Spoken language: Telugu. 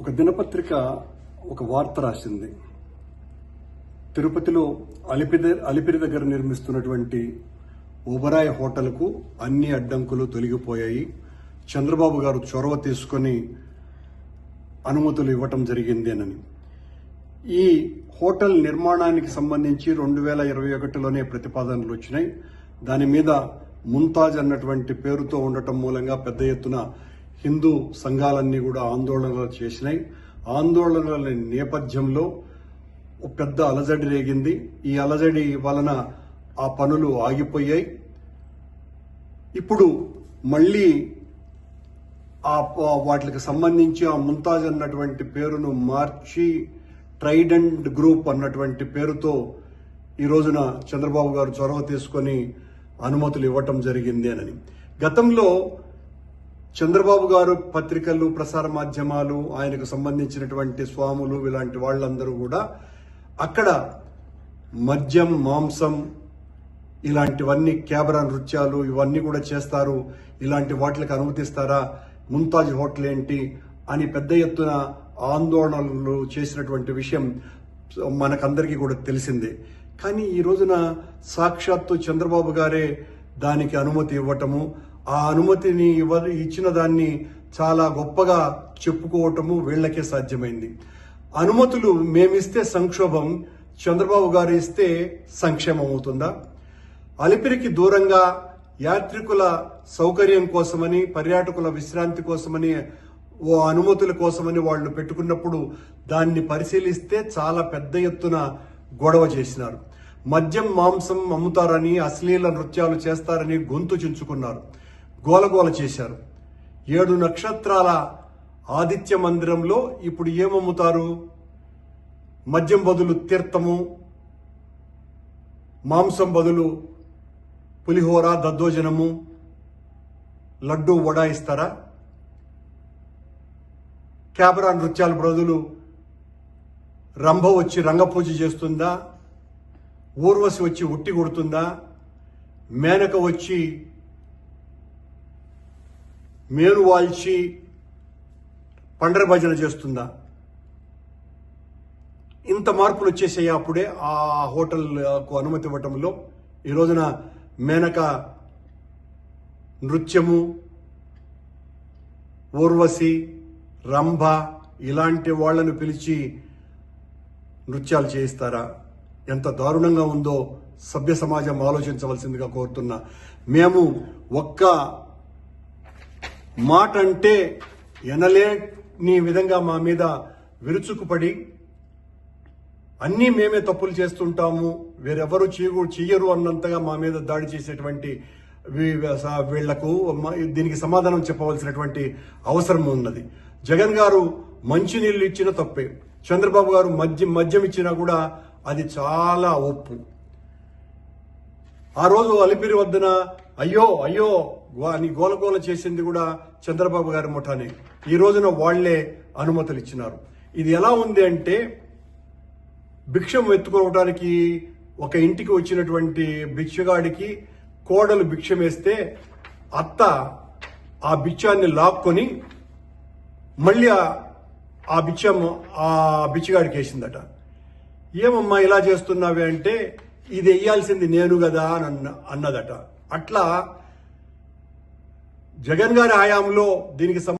ఒక దినపత్రిక ఒక వార్త రాసింది. తిరుపతిలో అలిపిద అలిపిరి దగ్గర నిర్మిస్తున్నటువంటి ఓబరాయ్ హోటల్కు అన్ని అడ్డంకులు తొలగిపోయాయి. చంద్రబాబు గారు చొరవ తీసుకొని అనుమతులు ఇవ్వటం జరిగింది అని ఈ హోటల్ నిర్మాణానికి సంబంధించి రెండు వేల ఇరవై ఒకటిలోనే ప్రతిపాదనలు వచ్చినాయి. దాని మీద ముంతాజ్ అన్నటువంటి పేరుతో ఉండటం మూలంగా పెద్ద ఎత్తున హిందూ సంఘాలన్నీ కూడా ఆందోళనలు చేసినాయి. ఆందోళనల నేపథ్యంలో ఒక పెద్ద అలజడి రేగింది. ఈ అలజడి వలన ఆ పనులు ఆగిపోయాయి. ఇప్పుడు మళ్ళీ ఆ వాటికి సంబంధించి ఆ ముంతాజ్ అన్నటువంటి పేరును మార్చి ట్రైడెంట్ గ్రూప్ అన్నటువంటి పేరుతో ఈ రోజున చంద్రబాబు గారు చొరవ తీసుకొని అనుమతులు ఇవ్వటం జరిగింది అని గతంలో చంద్రబాబు గారు పత్రికలు ప్రసార మాధ్యమాలు ఆయనకు సంబంధించినటువంటి స్వాములు ఇలాంటి వాళ్ళందరూ కూడా అక్కడ మద్యం మాంసం ఇలాంటివన్నీ కేబరా నృత్యాలు ఇవన్నీ కూడా చేస్తారు. ఇలాంటి వాటికి అనుమతిస్తారా? ముంతాజ్ హోటల్ ఏంటి? అని పెద్ద ఎత్తున ఆందోళనలు చేసినటువంటి విషయం మనకందరికీ కూడా తెలిసిందే. కానీ ఈ రోజున సాక్షాత్తు చంద్రబాబు గారే దానికి అనుమతి ఇవ్వటము ఆ అనుమతిని ఇవ్వ ఇచ్చిన దాన్ని చాలా గొప్పగా చెప్పుకోవటము వీళ్ళకే సాధ్యమైంది. అనుమతులు మేమిస్తే సంక్షోభం చంద్రబాబు గారు ఇస్తే సంక్షేమం అవుతుందా? అలిపిరికి దూరంగా యాత్రికుల సౌకర్యం కోసమని పర్యాటకుల విశ్రాంతి కోసమని ఓ అనుమతుల కోసమని వాళ్ళు పెట్టుకున్నప్పుడు దాన్ని పరిశీలిస్తే చాలా పెద్ద ఎత్తున గొడవ చేసినారు. మద్యం మాంసం అమ్ముతారని అశ్లీల నృత్యాలు చేస్తారని గొంతు చించుకున్నారు. గోలగోల చేశారు. ఏడు నక్షత్రాల ఆదిత్య మందిరంలో ఇప్పుడు ఏమమ్ముతారు? మద్యం బదులు తీర్థము మాంసం బదులు పులిహోర దద్దోజనము లడ్డు వడా ఇస్తారా? క్యాబరా నృత్యాల బదులు రంభ వచ్చి రంగపూజ చేస్తుందా? ఊర్వశి వచ్చి ఉట్టి కొడుతుందా? మేనక వచ్చి మేలు వాల్చి పండర భజన చేస్తుందా? ఇంత మార్పులు వచ్చేసాయి అప్పుడే? ఆ హోటల్కు అనుమతి ఇవ్వటంలో ఈ రోజున మేనక నృత్యము ఊర్వశి రంభ ఇలాంటి వాళ్ళను పిలిచి నృత్యాలు చేయిస్తారా? ఎంత దారుణంగా ఉందో సభ్య సమాజం ఆలోచించవలసిందిగా కోరుతున్నా. మేము ఒక్క మాట అంటే ఎనలేని విధంగా మా మీద విరుచుకుపడి అన్నీ మేమే తప్పులు చేస్తుంటాము వేరెవరు చేయరు చెయ్యరు అన్నంతగా మా మీద దాడి చేసేటువంటి వీ- స- వీళ్ళకు దీనికి సమాధానం చెప్పవలసినటువంటి అవసరం ఉన్నది. జగన్ గారు మంచినీళ్ళు ఇచ్చిన తప్పే. చంద్రబాబు గారు మద్యం మద్యం ఇచ్చినా కూడా అది చాలా ఒప్పు. ఆ రోజు అలిపిరి వద్దన అయ్యో అయ్యో అని గోలగోల చేసింది కూడా చంద్రబాబు గారి ముఠానే. ఈ రోజున వాళ్ళే అనుమతులు ఇచ్చినారు ఇది ఎలా ఉంది అంటే భిక్షం ఎత్తుకోవడానికి ఒక ఇంటికి వచ్చినటువంటి భిక్షగాడికి కోడలు భిక్షం వేస్తే అత్త ఆ బిచ్చాన్ని లాక్కొని మళ్ళీ ఆ- ఆ బిచ్చం ఆ బిచ్చగాడికి వేసిందట. ఏమమ్మా ఇలా చేస్తున్నావే అంటే ఇది వేయాల్సింది నేను కదా అని అన్న అన్నదట. అట్లా జగన్ గారి హయాంలో దీనికి